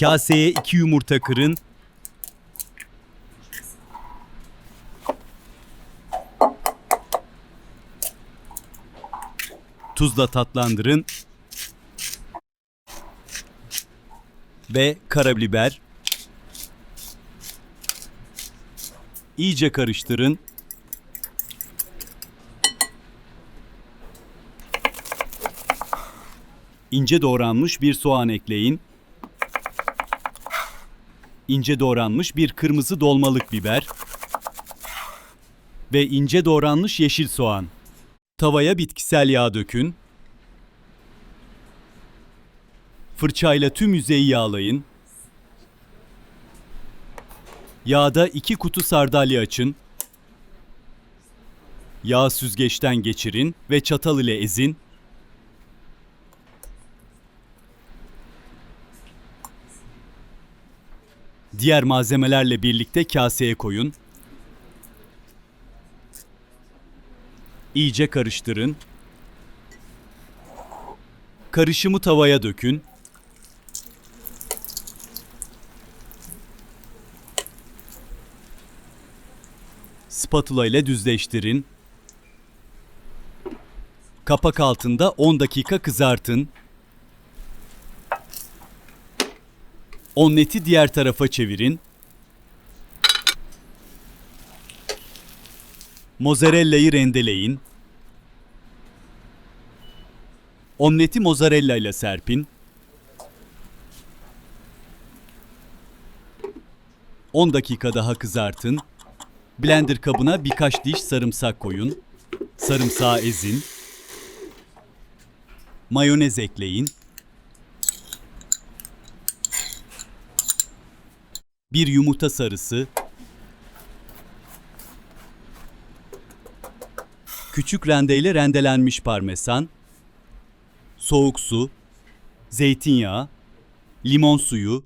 Kaseye 2 yumurta kırın. Tuzla tatlandırın. Ve karabiber. İyice karıştırın. İnce doğranmış bir soğan ekleyin. İnce doğranmış bir kırmızı dolmalık biber ve ince doğranmış yeşil soğan. Tavaya bitkisel yağ dökün. Fırçayla tüm yüzeyi yağlayın. Yağda iki kutu sardalya açın. Yağ süzgeçten geçirin ve çatal ile ezin. Diğer malzemelerle birlikte kaseye koyun. İyice karıştırın. Karışımı tavaya dökün. Spatula ile düzleştirin. Kapak altında 10 dakika kızartın. Omleti diğer tarafa çevirin. Mozzarella'yı rendeleyin. Omleti mozzarella ile serpin. 10 dakika daha kızartın. Blender kabına birkaç diş sarımsak koyun. Sarımsağı ezin. Mayonez ekleyin. Bir yumurta sarısı. Küçük rendeyle rendelenmiş parmesan. Soğuk su. Zeytinyağı. Limon suyu.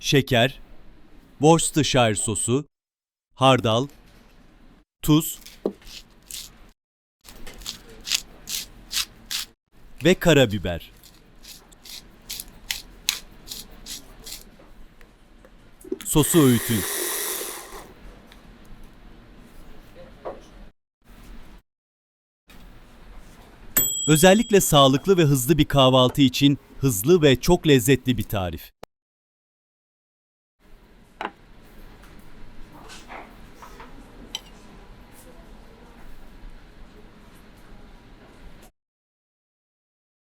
Şeker. Worcestershire sosu. Hardal. Tuz. Ve karabiber. Sosu öğütün. Özellikle sağlıklı ve hızlı bir kahvaltı için hızlı ve çok lezzetli bir tarif.